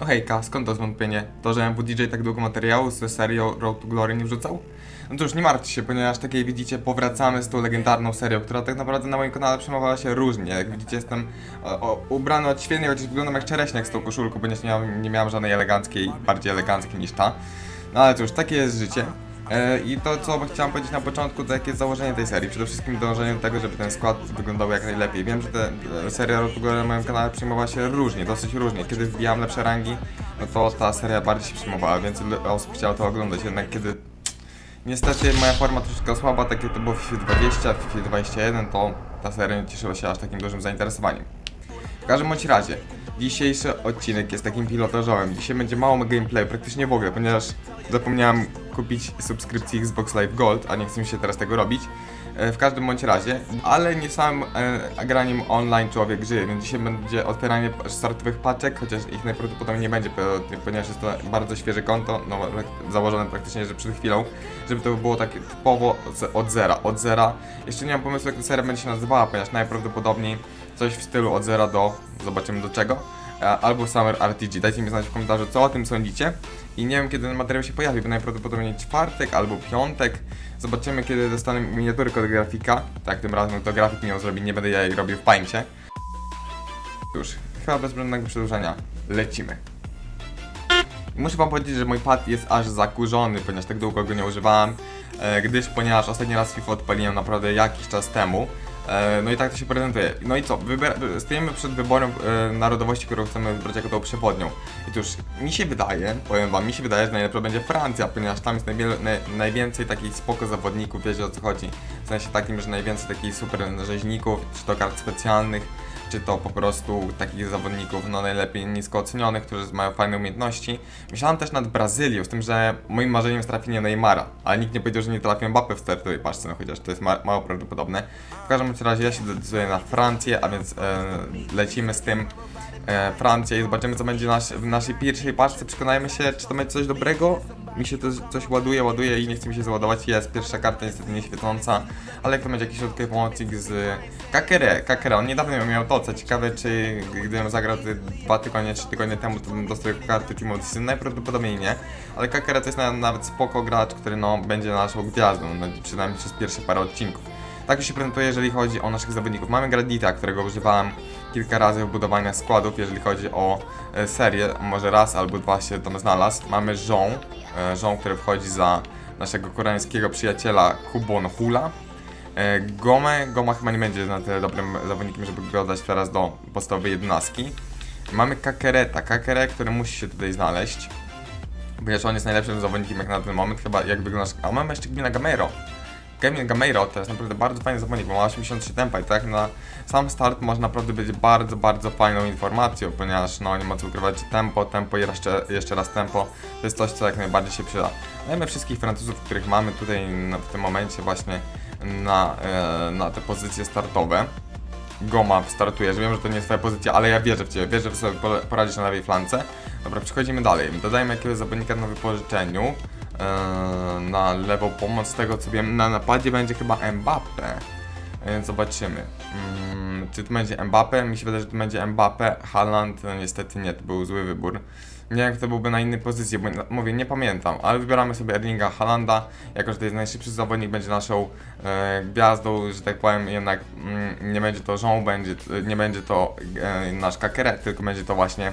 No hejka, skąd to zwątpienie? To, że MWDJ tak długo materiału ze serią Road to Glory nie wrzucał? No już nie martwcie się, ponieważ tak jak widzicie, powracamy z tą legendarną serią, która tak naprawdę na moim kanale przejmowała się różnie. Jak widzicie, jestem o, o, ubrany odświetnie, chociaż wyglądam jak czereśniak z tą koszulką, ponieważ nie miałem, nie miałem żadnej eleganckiej, bardziej eleganckiej niż ta. No ale cóż, takie jest życie. E, I to, co chciałem powiedzieć na początku, to jakie jest założenie tej serii. Przede wszystkim dążenie do tego, żeby ten skład wyglądał jak najlepiej. Wiem, że te e, seria Glory na moim kanale przyjmowała się różnie, dosyć różnie. Kiedy wbijałem lepsze rangi, no to ta seria bardziej się przyjmowała, więcej osób chciało to oglądać. Jednak kiedy Niestety moja forma troszeczkę słaba, tak jak to było w FIFA 20, w FIFA 21, to ta seria nie cieszyła się aż takim dużym zainteresowaniem. W każdym bądź razie, dzisiejszy odcinek jest takim pilotażowym. Dzisiaj będzie mało gameplay, praktycznie w ogóle, ponieważ zapomniałem kupić subskrypcji Xbox Live Gold, a nie chcę się teraz tego robić. E, W każdym bądź razie, ale nie samym e, graniem online człowiek żyje, więc dzisiaj będzie otwieranie startowych paczek, chociaż ich najprawdopodobniej nie będzie, po- ponieważ jest to bardzo świeże konto, no założone praktycznie, że przed chwilą, żeby to było takie typowo od zera, od zera. Jeszcze nie mam pomysłu jak ta seria będzie się nazywała, ponieważ najprawdopodobniej coś w stylu od zera do, zobaczymy do czego, albo Summer RTG. Dajcie mi znać w komentarzu, co o tym sądzicie. I nie wiem, kiedy ten materiał się pojawi, bo najprawdopodobniej czwartek albo piątek. Zobaczymy, kiedy dostanę miniaturkę od grafika. Tak, tym razem to grafik mi zrobi, nie będę ja jej robił w pańcie. Już, chyba bez zbędnego przedłużania, lecimy. Muszę wam powiedzieć, że mój pad jest aż zakurzony, ponieważ tak długo go nie używałem, e, gdyż ponieważ ostatni raz FIFA odpaliłem naprawdę jakiś czas temu. E, no i tak to się prezentuje. No i co? Wybier- stoimy przed wyborem e, narodowości, którą chcemy wybrać jako tą przewodnią. I już mi się wydaje, powiem wam, mi się wydaje, że najlepsza będzie Francja, ponieważ tam jest najwięcej takich spoko zawodników, wiecie o co chodzi. W sensie takim, że najwięcej takich super rzeźników, czy to kart specjalnych, czy to po prostu takich zawodników, no najlepiej nisko ocenionych, którzy mają fajne umiejętności. Myślałem też nad Brazylią, z tym, że moim marzeniem jest trafienie Neymara, ale nikt nie powiedział, że nie trafię Mbappé w startowej paczce, no chociaż to jest ma mało prawdopodobne. W każdym razie ja się decyduję na Francję, a więc e, lecimy z tym e, Francję i zobaczymy co będzie nasz, w naszej pierwszej paczce, przekonajmy się, czy to będzie coś dobrego. Mi się to coś ładuje, ładuje i nie chce mi się załadować. Jest pierwsza karta niestety nieświecąca, ale jak to będzie jakiś środkowy pomocnik z Kakere, Kakere, on niedawno miał to, co ciekawe, czy gdybym zagrał dwa tygodnie, trzy tygodnie temu, to bym dostał karty Team Season? Najprawdopodobniej nie, ale Kakere to jest na, nawet spoko gracz, który no będzie naszą gwiazdą, przynajmniej przez pierwsze parę odcinków. Tak się prezentuje, jeżeli chodzi o naszych zawodników. Mamy Gradita, którego używałem kilka razy w budowaniu składów, jeżeli chodzi o e, serię, może raz albo dwa się tam znalazł. Mamy e, Jean, który wchodzi za naszego koreańskiego przyjaciela Kubon Hula. E, Gome, Goma chyba nie będzie na tyle dobrym zawodnikiem, żeby go dać teraz do podstawowej jedenastki. Mamy Kakereta, Kakere, który musi się tutaj znaleźć. Ponieważ on jest najlepszym zawodnikiem jak na ten moment, chyba jak wyglądasz. A mamy jeszcze Gmina Gamero. Gaming Gameiro to jest naprawdę bardzo fajny zawodnik, bo ma 83 tempa i tak na sam start może naprawdę być bardzo, bardzo fajną informacją, ponieważ no nie ma co ukrywać, tempo, tempo i jeszcze, jeszcze raz tempo to jest coś, co jak najbardziej się przyda. Mamy wszystkich Francuzów, których mamy tutaj na, w tym momencie właśnie na, e, na te pozycje startowe. Goma startujesz, wiem, że to nie jest twoja pozycja, ale ja wierzę w ciebie, wierzę, że sobie poradzisz na lewej flance. Dobra, przechodzimy dalej. Dodajmy jakiegoś zawodnika na wypożyczeniu. Eee, na lewą pomoc, z tego co wiem, na napadzie będzie chyba Mbappe. Więc zobaczymy. Mm, czy to będzie Mbappe? Mi się wydaje, że to będzie Mbappe. Haaland, no niestety nie, to był zły wybór. Nie wiem, kto byłby na innej pozycji, bo mówię, nie pamiętam, ale wybieramy sobie Erlinga Halanda, jako że to jest najszybszy zawodnik, będzie naszą e, gwiazdą, że tak powiem, jednak mm, nie będzie to Jean, będzie, nie będzie to e, nasz Kakere, tylko będzie to właśnie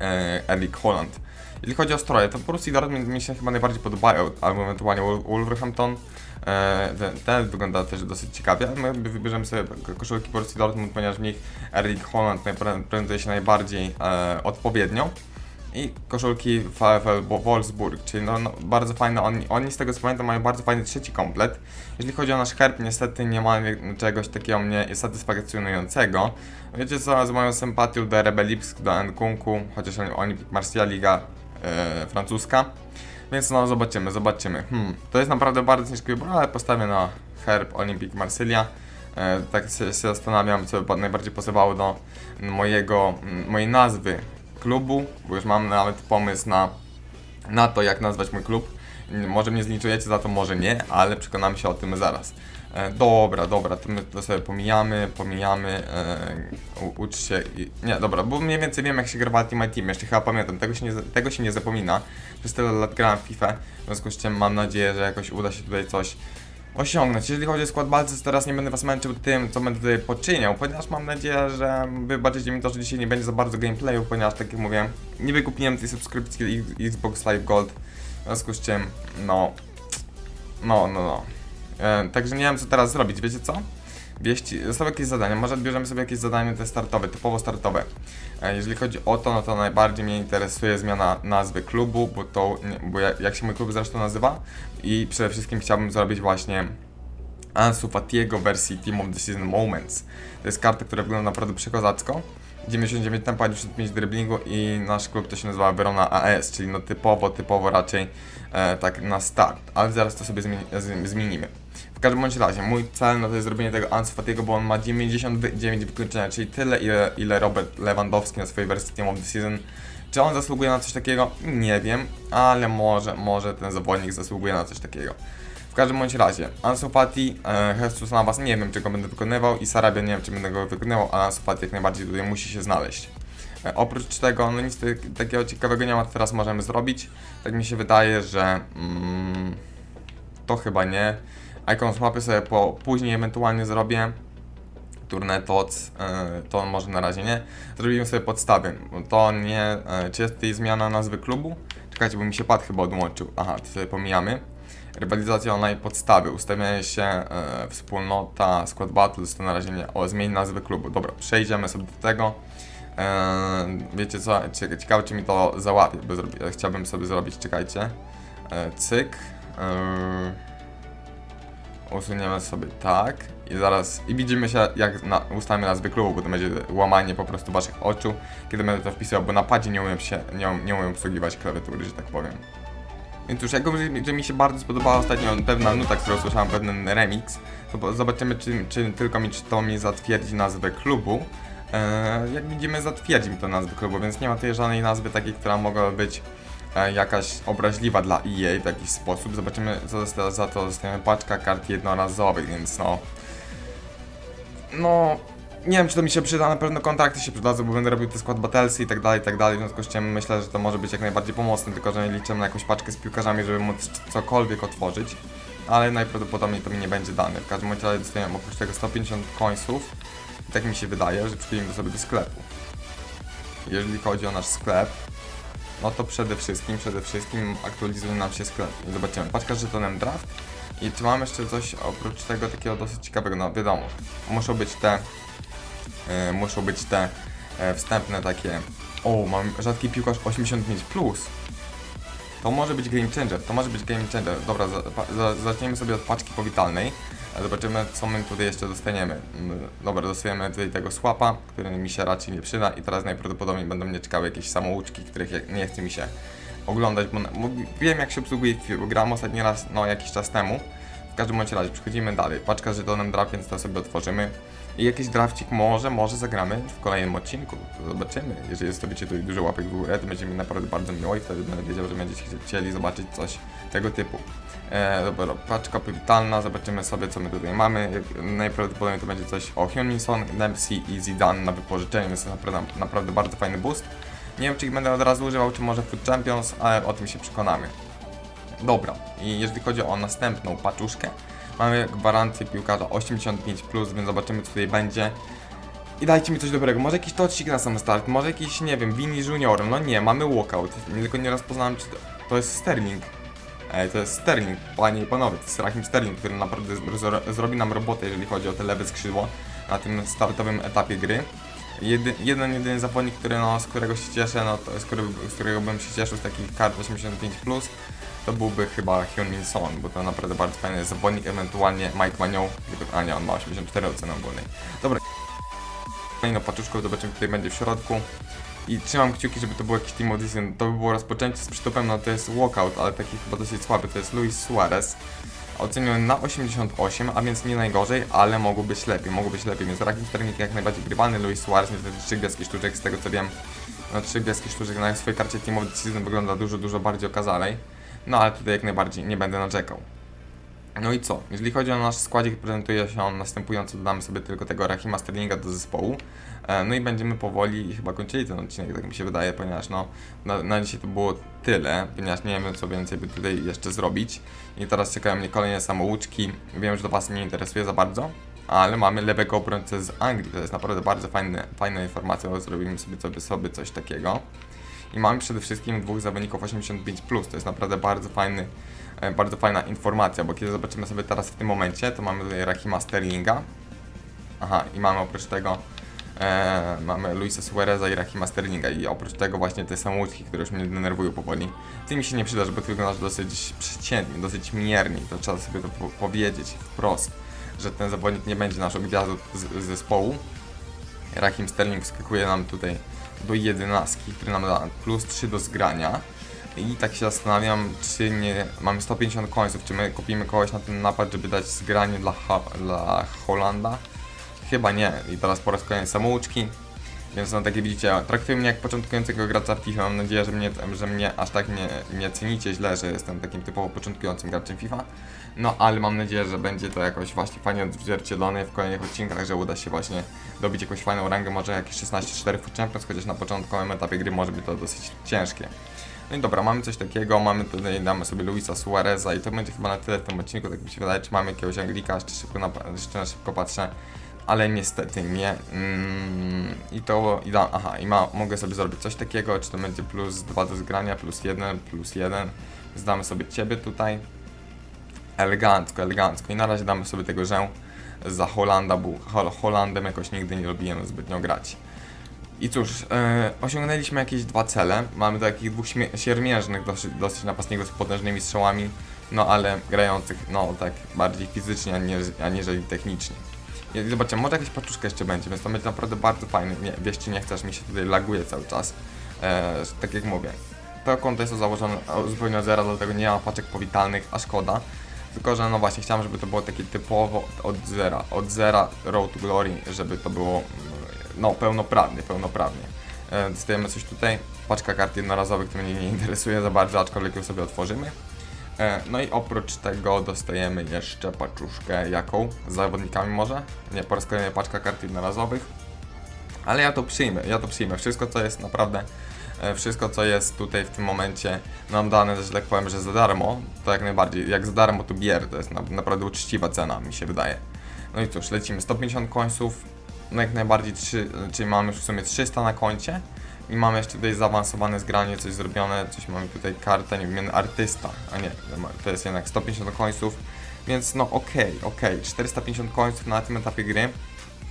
e, Erling Holland. Jeśli chodzi o stroje, to Borussia Dortmund mi się chyba najbardziej podobają, albo ewentualnie Wol- Wolverhampton. E, ten, ten wygląda też dosyć ciekawie, my wybierzemy sobie koszulki Borussia Dortmund, ponieważ w nich Erling Holland prezentuje się najbardziej e, odpowiednio. I koszulki VfL Wolfsburg, czyli no, no, bardzo fajne, oni, oni z tego co pamiętam mają bardzo fajny trzeci komplet. Jeśli chodzi o nasz herb, niestety nie ma czegoś takiego mnie satysfakcjonującego. Wiecie co, z moją sympatią do RB Lipsk, do Nkunku, chociaż oni, oni Marsia Liga e, francuska. Więc no zobaczymy, zobaczymy. Hmm, to jest naprawdę bardzo ciężki wybór, ale postawię na herb Olympique Marsylia. E, tak się, się zastanawiam, co najbardziej pasowało do mojego, m, mojej nazwy klubu, bo już mam nawet pomysł na, na to, jak nazwać mój klub. Może mnie zliczujecie za to, może nie, ale przekonamy się o tym zaraz. E, dobra, dobra, to my to sobie pomijamy, pomijamy, e, ucz się i... Nie, dobra, bo mniej więcej wiem jak się gra w Ultimate Team, jeszcze chyba pamiętam, tego się nie, tego się nie zapomina. Przez tyle lat grałem w FIFA, w związku z czym mam nadzieję, że jakoś uda się tutaj coś osiągnąć. Jeżeli chodzi o skład to teraz nie będę was męczył tym, co będę tutaj poczyniał, ponieważ mam nadzieję, że wybaczycie mi to, że dzisiaj nie będzie za bardzo gameplayu, ponieważ tak jak mówiłem, nie wykupiłem tej subskrypcji Xbox Live Gold, w związku z czym, no, no, no, no. E, także nie wiem co teraz zrobić, wiecie co? Wieści, zostały jakieś zadania, może odbierzemy sobie jakieś zadanie te startowe, typowo startowe. E, jeżeli chodzi o to, no to najbardziej mnie interesuje zmiana nazwy klubu, bo to, bo jak, się mój klub zresztą nazywa i przede wszystkim chciałbym zrobić właśnie Ansu Fatiego wersji Team of the Season Moments. To jest karta, która wygląda naprawdę przekozacko. 99 tempa, 95 driblingu i nasz klub to się nazywa Verona AS, czyli no typowo, typowo raczej e, tak na start, ale zaraz to sobie zmienimy. W każdym bądź razie, mój cel no to jest zrobienie tego Ansu Fatiego, bo on ma 99 wykończenia, czyli tyle ile, ile Robert Lewandowski na swojej wersji Team of the Season. Czy on zasługuje na coś takiego? Nie wiem, ale może, może ten zawodnik zasługuje na coś takiego. W każdym bądź razie, Ansu Fati, e, Jesus nie wiem czy go będę wykonywał i Sarabia nie wiem czy będę go wykonywał, ale Ansu Fati jak najbardziej tutaj musi się znaleźć. E, oprócz tego, no nic takiego ciekawego nie ma, co teraz możemy zrobić. Tak mi się wydaje, że mm, to chyba nie. Icon swapy sobie po, później ewentualnie zrobię. Turne TOC, e, to może na razie nie. Zrobimy sobie podstawy. To nie. e, Czy jest tutaj zmiana nazwy klubu? Czekajcie, bo mi się pad chyba odłączył. Aha, to sobie pomijamy. Rywalizacja online podstawy, ustawianie się, e, wspólnota, skład battles, to na razie nie. O, zmień nazwę klubu. Dobra, przejdziemy sobie do tego. E, wiecie co, Cie- ciekawe czy mi to załapie, bo zrobi, chciałbym sobie zrobić, czekajcie. E, cyk. E, usuniemy sobie tak i zaraz i widzimy się jak na, ustawimy nazwy klubu, bo to będzie łamanie po prostu waszych oczu, kiedy będę to wpisywał, bo na padzie nie umiem się, nie, nie umiem obsługiwać klawiatury, że tak powiem. Więc już jako, że, mi się bardzo spodobała ostatnio pewna nuta, którą słyszałem, pewien remix, to zobaczymy, czy, czy tylko mi, czy to mi zatwierdzi nazwę klubu. E, jak widzimy, zatwierdzi mi to nazwę klubu, więc nie ma tutaj żadnej nazwy takiej, która mogłaby być jakaś obraźliwa dla EA w jakiś sposób. Zobaczymy, co zosta- za to dostajemy paczka kart jednorazowych, więc no... No... Nie wiem, czy to mi się przyda, na pewno kontrakty się przydadzą, bo będę robił te skład battlesy i tak dalej, i tak dalej, w związku z czym myślę, że to może być jak najbardziej pomocne, tylko że liczę na jakąś paczkę z piłkarzami, żeby móc cokolwiek otworzyć, ale najprawdopodobniej to mi nie będzie dane. W każdym razie dostajemy oprócz tego 150 końców i tak mi się wydaje, że przyjdziemy sobie do sklepu. Jeżeli chodzi o nasz sklep, no to przede wszystkim, przede wszystkim aktualizuje nam się sklep. Zobaczymy, paczka z żetonem draft. I czy mam jeszcze coś oprócz tego takiego dosyć ciekawego? No wiadomo, muszą być te, e, muszą być te e, wstępne takie, o mam rzadki piłkarz 85+. Plus. To może być game changer, to może być game changer. Dobra, za, za, zaczniemy sobie od paczki powitalnej. Zobaczymy, co my tutaj jeszcze dostaniemy. Mm, Dobra, dostajemy tutaj tego słapa, który mi się raczej nie przyda i teraz najprawdopodobniej będą mnie ciekawe jakieś samouczki, których nie chce mi się oglądać, bo, bo wiem jak się obsługuje grałem ostatni raz, no jakiś czas temu. Każdym bądź razie, przechodzimy dalej. Paczka z żetonem draft, więc to sobie otworzymy. I jakiś drafcik może, może zagramy w kolejnym odcinku. To zobaczymy. Jeżeli zostawicie tutaj dużo łapek w górę, to będzie mi naprawdę bardzo miło i wtedy będę wiedział, że będziecie chci- chcieli zobaczyć coś tego typu. E, dobra, paczka powitalna, zobaczymy sobie co my tutaj mamy. Najprawdopodobniej to będzie coś o Hyun-Min Dempsey i Zidane na wypożyczeniu, więc to naprawdę, naprawdę bardzo fajny boost. Nie wiem czy ich będę od razu używał, czy może Food Champions, ale o tym się przekonamy. Dobra, i jeżeli chodzi o następną paczuszkę, mamy gwarancję piłkarza 85+, więc zobaczymy co tutaj będzie. I dajcie mi coś dobrego, może jakiś tocik na sam start, może jakiś, nie wiem, Vini Junior, no nie, mamy walkout, tylko nie rozpoznałem czy to, to jest Sterling. Ej, to jest Sterling, panie i panowie, to jest Rahim Sterling, który naprawdę zrobi nam robotę, jeżeli chodzi o te lewe skrzydło na tym startowym etapie gry. Jedy, jeden, jedyny zawodnik, który, no, z którego się cieszę, no, to, z, którego, z którego bym się cieszył z takich kart 85+, to byłby chyba Hyun Min Son, bo to naprawdę bardzo fajny zawodnik, ewentualnie Mike Manioł, a nie, on ma 84 oceny ogólnej. Dobra, kolejną paczuszką, zobaczymy, tutaj będzie w środku. I trzymam kciuki, żeby to był jakiś team audition. To by było rozpoczęcie z przytupem, no to jest walkout, ale taki chyba dosyć słaby. To jest Luis Suarez. Oceniony na 88, a więc nie najgorzej, ale mogło być lepiej, mogło być lepiej. Więc Rakim Sterling jak najbardziej grywalny, Luis Suarez niestety trzy gwiazdki sztuczek, z tego co wiem. No trzy gwiazdki sztuczek na swojej karcie Team of the Season wygląda dużo, dużo bardziej okazalej. No ale tutaj jak najbardziej nie będę narzekał. No i co? Jeżeli chodzi o nasz składzik, prezentuje się on następująco. Dodamy sobie tylko tego Rahima Sterlinga do zespołu. E, No i będziemy powoli chyba kończyli ten odcinek, tak mi się wydaje, ponieważ no, na, na dzisiaj to było tyle, ponieważ nie wiem co więcej by tutaj jeszcze zrobić. I teraz czekają mnie kolejne samouczki. Wiem, że to Was nie interesuje za bardzo, ale mamy lewego obrońcę z Anglii. To jest naprawdę bardzo fajne, fajna informacja, zrobimy sobie, sobie, sobie coś takiego. I mamy przede wszystkim dwóch zawodników 85+, to jest naprawdę bardzo fajny, bardzo fajna informacja, bo kiedy zobaczymy sobie teraz w tym momencie, to mamy tutaj Rahima Sterlinga. Aha, i mamy oprócz tego e, mamy Luisa Suareza i Rahima Sterlinga i oprócz tego właśnie te samouczki, które już mnie denerwują powoli. Ty mi się nie przyda, bo ty wyglądasz dosyć przeciętnie, dosyć miernie, to trzeba sobie to po powiedzieć wprost, że ten zawodnik nie będzie naszą gwiazdą z, zespołu. Rahim Sterling wskakuje nam tutaj do 11, który nam da plus 3 do zgrania. I tak się zastanawiam, czy nie mamy 150 końców, czy my kupimy kogoś na ten napad, żeby dać zgranie dla, dla Holanda? Chyba nie. I teraz po raz kolejny samouczki. Więc no tak jak widzicie, traktuję mnie jak początkującego gracza FIFA. Mam nadzieję, że mnie, że mnie aż tak nie, nie cenicie źle, że jestem takim typowo początkującym graczem FIFA. No ale mam nadzieję, że będzie to jakoś właśnie fajnie odzwierciedlone w kolejnych odcinkach, że uda się właśnie dobić jakąś fajną rangę, może jakieś 16-4 w Champions, chociaż na początkowym etapie gry może być to dosyć ciężkie. No i dobra, mamy coś takiego, mamy tutaj, damy sobie Luisa Suareza i to będzie chyba na tyle w tym odcinku, tak mi się wydaje, czy mamy jakiegoś Anglika, jeszcze szybko, na, jeszcze na szybko patrzę, ale niestety nie. Mm, I to, i da, aha, i ma, mogę sobie zrobić coś takiego, czy to będzie plus 2 do zgrania, plus 1, plus 1, zdamy sobie Ciebie tutaj, elegancko, elegancko i na razie damy sobie tego żę za Holanda, bo Hol- Holandem jakoś nigdy nie lubiłem zbytnio grać. I cóż, e, osiągnęliśmy jakieś dwa cele. Mamy takich dwóch siermiężnych, dosyć, dosyć napastników z potężnymi strzałami, no ale grających, no tak bardziej fizycznie, aniżeli, technicznie. I zobaczcie, może jakaś paczuszka jeszcze będzie, więc to będzie naprawdę bardzo fajne. Nie, wieście nie chcesz, mi się tutaj laguje cały czas. E, tak jak mówię, to konto jest założone zupełnie od zera, dlatego nie ma paczek powitalnych, a szkoda. Tylko, że no właśnie, chciałem, żeby to było takie typowo od zera, od zera Road to Glory, żeby to było no pełnoprawnie, pełnoprawnie. E, dostajemy coś tutaj, paczka kart jednorazowych, to mnie nie interesuje za bardzo, aczkolwiek ją sobie otworzymy. E, no i oprócz tego dostajemy jeszcze paczuszkę jaką? Z zawodnikami może? Nie, po raz kolejny paczka kart jednorazowych. Ale ja to przyjmę, ja to przyjmę. Wszystko co jest naprawdę, e, wszystko co jest tutaj w tym momencie nam dane, że tak powiem, że za darmo, to jak najbardziej, jak za darmo to bier, to jest na, naprawdę uczciwa cena, mi się wydaje. No i cóż, lecimy 150 końców, no jak najbardziej 3, czyli mamy już w sumie 300 na koncie i mamy jeszcze tutaj zaawansowane zgranie, coś zrobione, coś mamy tutaj kartę, nie wiem, artysta, a nie, to jest jednak 150 końców, więc no okej, okej, 450 końców na tym etapie gry,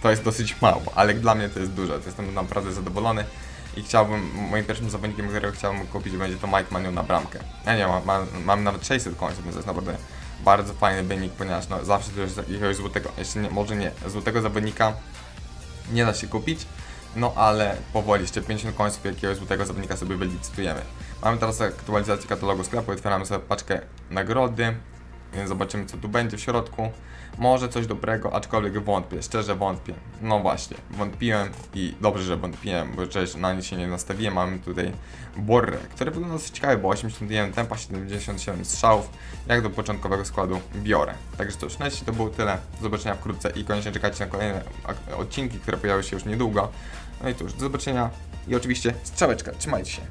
to jest dosyć mało, ale dla mnie to jest dużo, to jestem naprawdę zadowolony i chciałbym, moim pierwszym zawodnikiem, którego chciałbym kupić będzie to Mike Maniu na bramkę. Ja nie mam, mam, mam nawet 600 końców, więc to jest naprawdę bardzo fajny wynik, ponieważ no, zawsze to jakiegoś złotego, jeszcze nie, może nie, złotego zawodnika nie da się kupić, no ale powoli jeszcze 50 końców jakiegoś złotego zawodnika sobie wylicytujemy. Mamy teraz aktualizację katalogu sklepu, otwieramy sobie paczkę nagrody, zobaczymy co tu będzie w środku. Może coś dobrego, aczkolwiek wątpię, szczerze wątpię. No właśnie, wątpiłem i dobrze, że wątpiłem, bo przecież na nie się nie nastawiłem. Mamy tutaj Borre, który wygląda dosyć ciekawie, bo 81 tempa, 77 strzałów. Jak do początkowego składu biorę. Także cóż, na dzisiaj to było tyle. Do zobaczenia wkrótce i koniecznie czekajcie na kolejne odcinki, które pojawią się już niedługo. No i cóż, do zobaczenia i oczywiście strzałeczka, trzymajcie się.